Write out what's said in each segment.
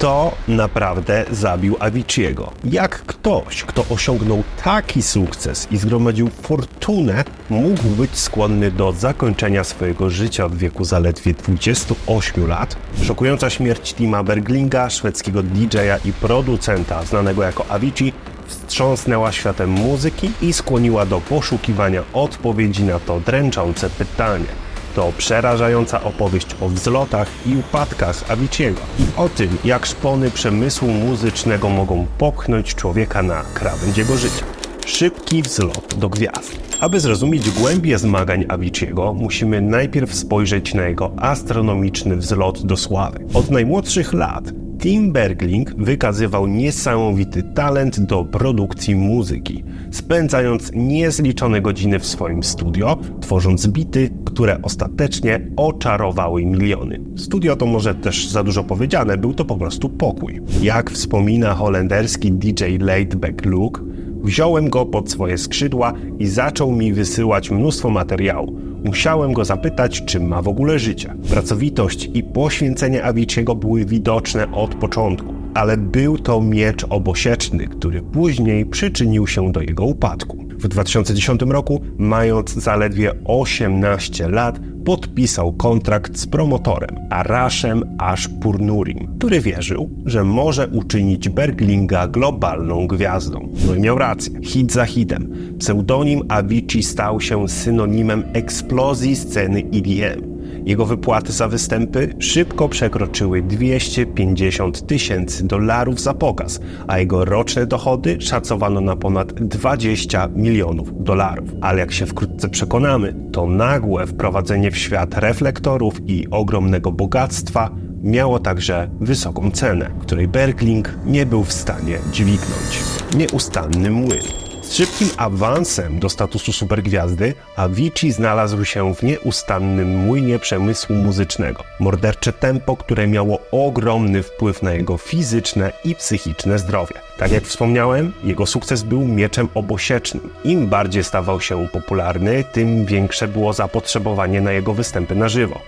Kto naprawdę zabił Aviciiego? Jak ktoś, kto osiągnął taki sukces i zgromadził fortunę, mógł być skłonny do zakończenia swojego życia w wieku zaledwie 28 lat? Szokująca śmierć Tima Berglinga, szwedzkiego DJ-a i producenta znanego jako Avicii, wstrząsnęła światem muzyki i skłoniła do poszukiwania odpowiedzi na to dręczące pytanie. To przerażająca opowieść o wzlotach i upadkach Aviciiego i o tym, jak szpony przemysłu muzycznego mogą popchnąć człowieka na krawędź jego życia. Szybki wzlot do gwiazd. Aby zrozumieć głębię zmagań Aviciiego, musimy najpierw spojrzeć na jego astronomiczny wzlot do sławy. Od najmłodszych lat Tim Bergling wykazywał niesamowity talent do produkcji muzyki, spędzając niezliczone godziny w swoim studio, tworząc bity, które ostatecznie oczarowały miliony. Studio to może też za dużo powiedziane, był to po prostu pokój. Jak wspomina holenderski DJ Laidback Luke, wziąłem go pod swoje skrzydła i zaczął mi wysyłać mnóstwo materiału. Musiałem go zapytać, czy ma w ogóle życie. Pracowitość i poświęcenie Aviciiego były widoczne od początku, ale był to miecz obosieczny, który później przyczynił się do jego upadku. W 2010 roku, mając zaledwie 18 lat, podpisał kontrakt z promotorem Arashem Ashpurnurim, który wierzył, że może uczynić Berglinga globalną gwiazdą. No i miał rację. Hit za hitem. Pseudonim Avicii stał się synonimem eksplozji sceny EDM. Jego wypłaty za występy szybko przekroczyły 250 tysięcy dolarów za pokaz, a jego roczne dochody szacowano na ponad 20 milionów dolarów. Ale jak się wkrótce przekonamy, to nagłe wprowadzenie w świat reflektorów i ogromnego bogactwa miało także wysoką cenę, której Bergling nie był w stanie dźwignąć. Nieustanny młyn. Z szybkim awansem do statusu supergwiazdy Avicii znalazł się w nieustannym młynie przemysłu muzycznego. Mordercze tempo, które miało ogromny wpływ na jego fizyczne i psychiczne zdrowie. Tak jak wspomniałem, jego sukces był mieczem obosiecznym. Im bardziej stawał się popularny, tym większe było zapotrzebowanie na jego występy na żywo.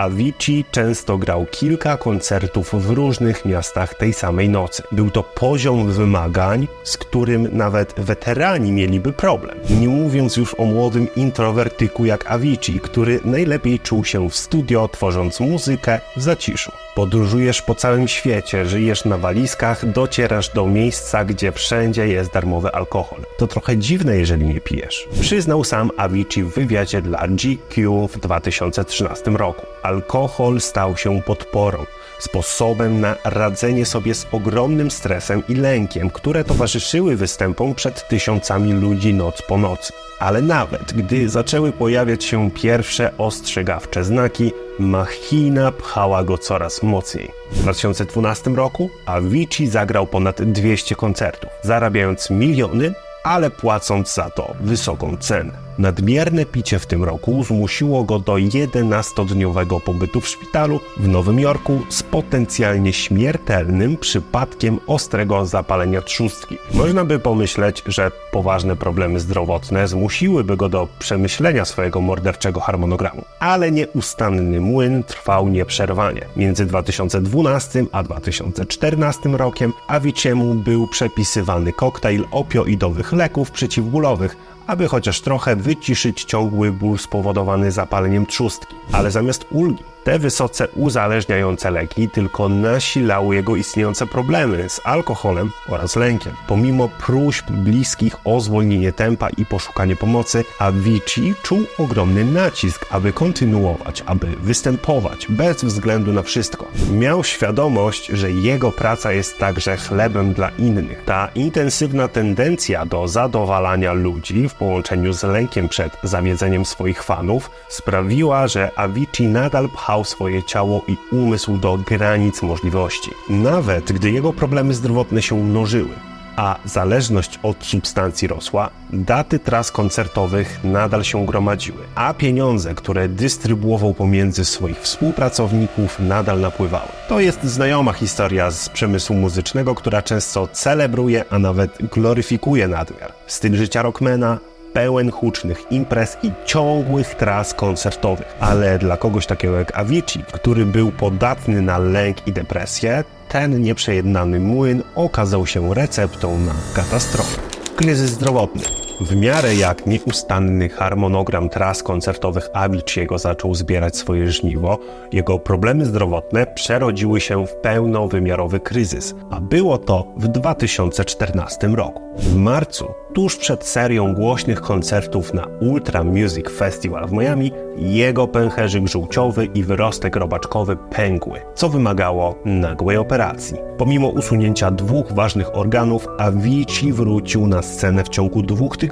Avicii często grał kilka koncertów w różnych miastach tej samej nocy. Był to poziom wymagań, z którym nawet weterani mieliby problem. Nie mówiąc już o młodym introwertyku jak Avicii, który najlepiej czuł się w studio, tworząc muzykę w zaciszu. Podróżujesz po całym świecie, żyjesz na walizkach, docierasz do miejsca, gdzie wszędzie jest darmowy alkohol. To trochę dziwne, jeżeli nie pijesz. Przyznał sam Avicii w wywiadzie dla GQ w 2013 roku. Alkohol stał się podporą, sposobem na radzenie sobie z ogromnym stresem i lękiem, które towarzyszyły występom przed tysiącami ludzi noc po nocy. Ale nawet gdy zaczęły pojawiać się pierwsze ostrzegawcze znaki, machina pchała go coraz mocniej. W 2012 roku Avicii zagrał ponad 200 koncertów, zarabiając miliony, ale płacąc za to wysoką cenę. Nadmierne picie w tym roku zmusiło go do 11-dniowego pobytu w szpitalu w Nowym Jorku z potencjalnie śmiertelnym przypadkiem ostrego zapalenia trzustki. Można by pomyśleć, że poważne problemy zdrowotne zmusiłyby go do przemyślenia swojego morderczego harmonogramu. Ale nieustanny młyn trwał nieprzerwanie. Między 2012 a 2014 rokiem Aviciemu był przepisywany koktajl opioidowych leków przeciwbólowych, aby chociaż trochę wyciszyć ciągły ból spowodowany zapaleniem trzustki. Ale zamiast ulgi, te wysoce uzależniające leki tylko nasilały jego istniejące problemy z alkoholem oraz lękiem. Pomimo próśb bliskich o zwolnienie tempa i poszukanie pomocy, Avicii czuł ogromny nacisk, aby kontynuować, aby występować bez względu na wszystko. Miał świadomość, że jego praca jest także chlebem dla innych. Ta intensywna tendencja do zadowalania ludzi w połączeniu z lękiem przed zawiedzeniem swoich fanów sprawiła, że Avicii nadal pchał swoje ciało i umysł do granic możliwości. Nawet gdy jego problemy zdrowotne się mnożyły, a zależność od substancji rosła, daty tras koncertowych nadal się gromadziły, a pieniądze, które dystrybuował pomiędzy swoich współpracowników, nadal napływały. To jest znajoma historia z przemysłu muzycznego, która często celebruje, a nawet gloryfikuje nadmiar. Styl życia rockmana, pełen hucznych imprez i ciągłych tras koncertowych. Ale dla kogoś takiego jak Avicii, który był podatny na lęk i depresję, ten nieprzejednany młyn okazał się receptą na katastrofę. Kryzys zdrowotny. W miarę jak nieustanny harmonogram tras koncertowych Avicii'ego zaczął zbierać swoje żniwo, jego problemy zdrowotne przerodziły się w pełnowymiarowy kryzys, a było to w 2014 roku. W marcu, tuż przed serią głośnych koncertów na Ultra Music Festival w Miami, jego pęcherzyk żółciowy i wyrostek robaczkowy pękły, co wymagało nagłej operacji. Pomimo usunięcia dwóch ważnych organów, Avicii wrócił na scenę w ciągu dwóch tygodni,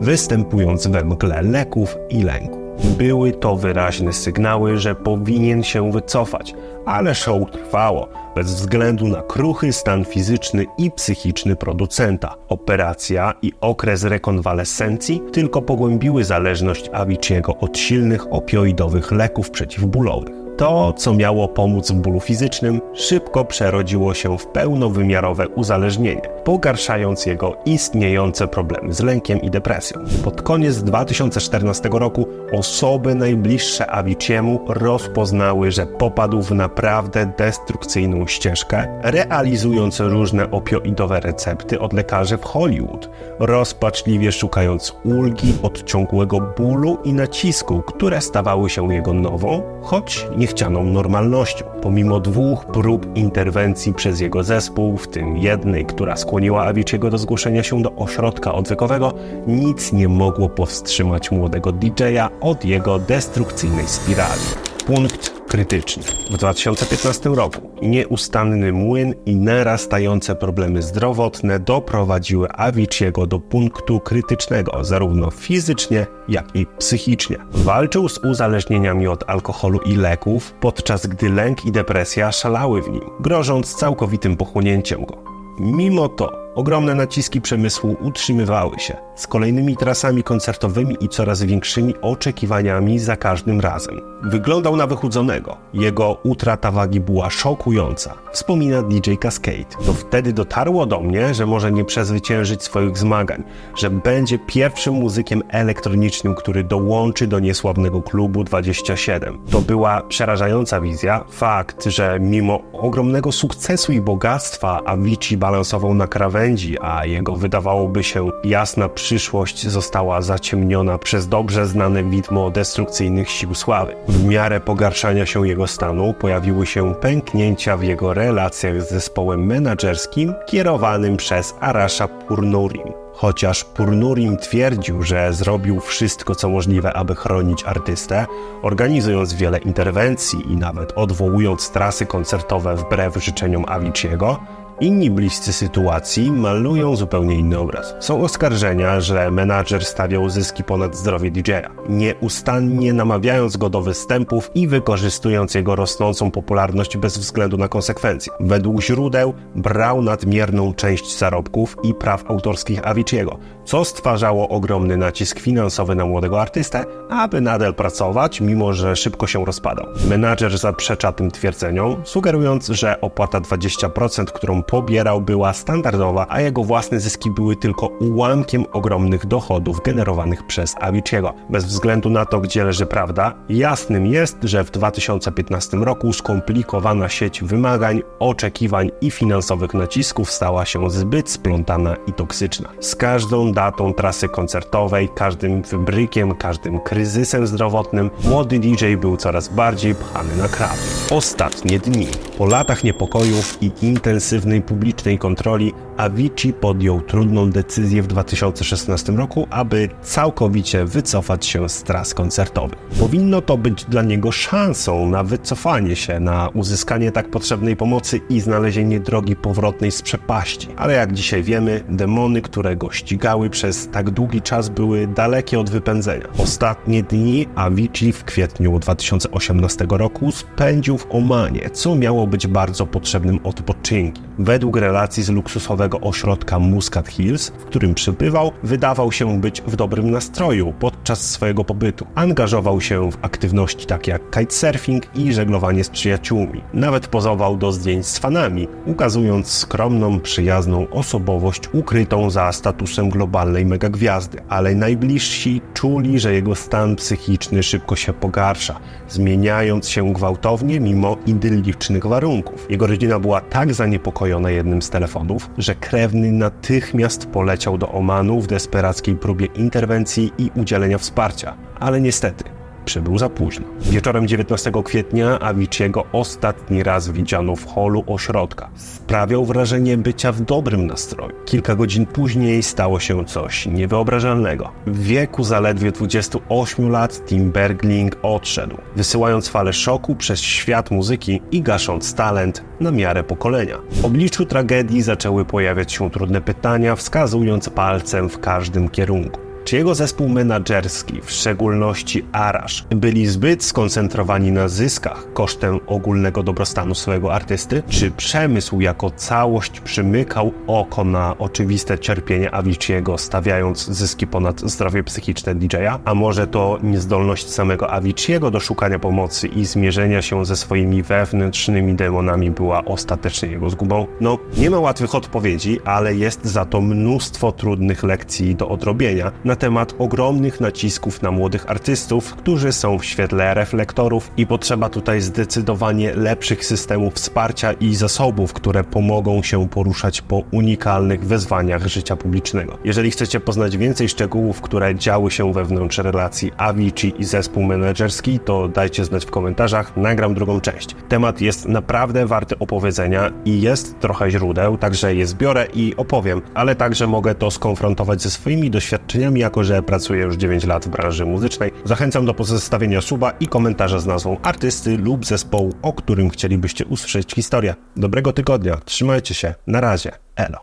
występując we mgle leków i lęku. Były to wyraźne sygnały, że powinien się wycofać, ale show trwało, bez względu na kruchy stan fizyczny i psychiczny producenta. Operacja i okres rekonwalescencji tylko pogłębiły zależność Avicii'ego od silnych opioidowych leków przeciwbólowych. To, co miało pomóc w bólu fizycznym, szybko przerodziło się w pełnowymiarowe uzależnienie, pogarszając jego istniejące problemy z lękiem i depresją. Pod koniec 2014 roku osoby najbliższe Aviciemu rozpoznały, że popadł w naprawdę destrukcyjną ścieżkę, realizując różne opioidowe recepty od lekarzy w Hollywood, rozpaczliwie szukając ulgi od ciągłego bólu i nacisku, które stawały się jego nową, choć niechcianą normalnością. Pomimo dwóch prób interwencji przez jego zespół, w tym jednej, która skłoniła Avicii'ego do zgłoszenia się do ośrodka odwykowego, nic nie mogło powstrzymać młodego DJ-a od jego destrukcyjnej spirali. Punkt krytyczny. W 2015 roku nieustanny młyn i narastające problemy zdrowotne doprowadziły Avicii'ego do punktu krytycznego, zarówno fizycznie, jak i psychicznie. Walczył z uzależnieniami od alkoholu i leków, podczas gdy lęk i depresja szalały w nim, grożąc całkowitym pochłonięciem go. Mimo to ogromne naciski przemysłu utrzymywały się, z kolejnymi trasami koncertowymi i coraz większymi oczekiwaniami za każdym razem. Wyglądał na wychudzonego. Jego utrata wagi była szokująca. Wspomina DJ Cascade. To wtedy dotarło do mnie, że może nie przezwyciężyć swoich zmagań, że będzie pierwszym muzykiem elektronicznym, który dołączy do niesławnego klubu 27. To była przerażająca wizja. Fakt, że mimo ogromnego sukcesu i bogactwa Avicii balansował na krawędzi, a jego wydawałoby się jasna przyszłość została zaciemniona przez dobrze znane widmo destrukcyjnych sił sławy. W miarę pogarszania się jego stanu pojawiły się pęknięcia w jego relacjach z zespołem menedżerskim kierowanym przez Arasha Purnurim. Chociaż Purnurim twierdził, że zrobił wszystko co możliwe, aby chronić artystę, organizując wiele interwencji i nawet odwołując trasy koncertowe wbrew życzeniom Avicii'ego, Inni bliscy sytuacji malują zupełnie inny obraz. Są oskarżenia, że menadżer stawiał zyski ponad zdrowie DJ-a, nieustannie namawiając go do występów i wykorzystując jego rosnącą popularność bez względu na konsekwencje. Według źródeł brał nadmierną część zarobków i praw autorskich Avicii'ego, co stwarzało ogromny nacisk finansowy na młodego artystę, aby nadal pracować, mimo że szybko się rozpadał. Menadżer zaprzecza tym twierdzeniom, sugerując, że opłata 20%, którą pobierał, była standardowa, a jego własne zyski były tylko ułamkiem ogromnych dochodów generowanych przez Avicii'ego. Bez względu na to, gdzie leży prawda, jasnym jest, że w 2015 roku skomplikowana sieć wymagań, oczekiwań i finansowych nacisków stała się zbyt splątana i toksyczna. Z każdą datą trasy koncertowej, każdym wybrykiem, każdym kryzysem zdrowotnym, młody DJ był coraz bardziej pchany na krawy. Ostatnie dni. Po latach niepokojów i intensywnej publicznej kontroli Avicii podjął trudną decyzję w 2016 roku, aby całkowicie wycofać się z tras koncertowych. Powinno to być dla niego szansą na wycofanie się, na uzyskanie tak potrzebnej pomocy i znalezienie drogi powrotnej z przepaści. Ale jak dzisiaj wiemy, demony, które go ścigały przez tak długi czas były dalekie od wypędzenia. Ostatnie dni Avicii w kwietniu 2018 roku spędził w Omanie, co miało być bardzo potrzebnym odpoczynkiem. Według relacji z luksusowego ośrodka Muscat Hills, w którym przybywał, wydawał się być w dobrym nastroju podczas swojego pobytu. Angażował się w aktywności takie jak kitesurfing i żeglowanie z przyjaciółmi. Nawet pozował do zdjęć z fanami, ukazując skromną, przyjazną osobowość ukrytą za statusem globalnej megagwiazdy. Ale najbliżsi czuli, że jego stan psychiczny szybko się pogarsza, zmieniając się gwałtownie mimo idyllicznych warunków. Jego rodzina była tak zaniepokojona jednym z telefonów, że krewny natychmiast poleciał do Omanu w desperackiej próbie interwencji i udzielenia wsparcia. Ale niestety, przybył za późno. Wieczorem 19 kwietnia Aviciego ostatni raz widziano w holu ośrodka. Sprawiał wrażenie bycia w dobrym nastroju. Kilka godzin później stało się coś niewyobrażalnego. W wieku zaledwie 28 lat Tim Bergling odszedł, wysyłając falę szoku przez świat muzyki i gasząc talent na miarę pokolenia. W obliczu tragedii zaczęły pojawiać się trudne pytania, wskazując palcem w każdym kierunku. Czy jego zespół menadżerski, w szczególności Arash, byli zbyt skoncentrowani na zyskach kosztem ogólnego dobrostanu swojego artysty? Czy przemysł jako całość przymykał oko na oczywiste cierpienie Aviciiego, stawiając zyski ponad zdrowie psychiczne DJ-a? A może to niezdolność samego Aviciiego do szukania pomocy i zmierzenia się ze swoimi wewnętrznymi demonami była ostatecznie jego zgubą? No, nie ma łatwych odpowiedzi, ale jest za to mnóstwo trudnych lekcji do odrobienia na temat ogromnych nacisków na młodych artystów, którzy są w świetle reflektorów i potrzeba tutaj zdecydowanie lepszych systemów wsparcia i zasobów, które pomogą się poruszać po unikalnych wyzwaniach życia publicznego. Jeżeli chcecie poznać więcej szczegółów, które działy się wewnątrz relacji Avicii i zespół menedżerski, to dajcie znać w komentarzach, nagram drugą część. Temat jest naprawdę warty opowiedzenia i jest trochę źródeł, także je zbiorę i opowiem, ale także mogę to skonfrontować ze swoimi doświadczeniami jako że pracuję już 9 lat w branży muzycznej. Zachęcam do pozostawienia suba i komentarza z nazwą artysty lub zespołu, o którym chcielibyście usłyszeć historię. Dobrego tygodnia, trzymajcie się, na razie, elo.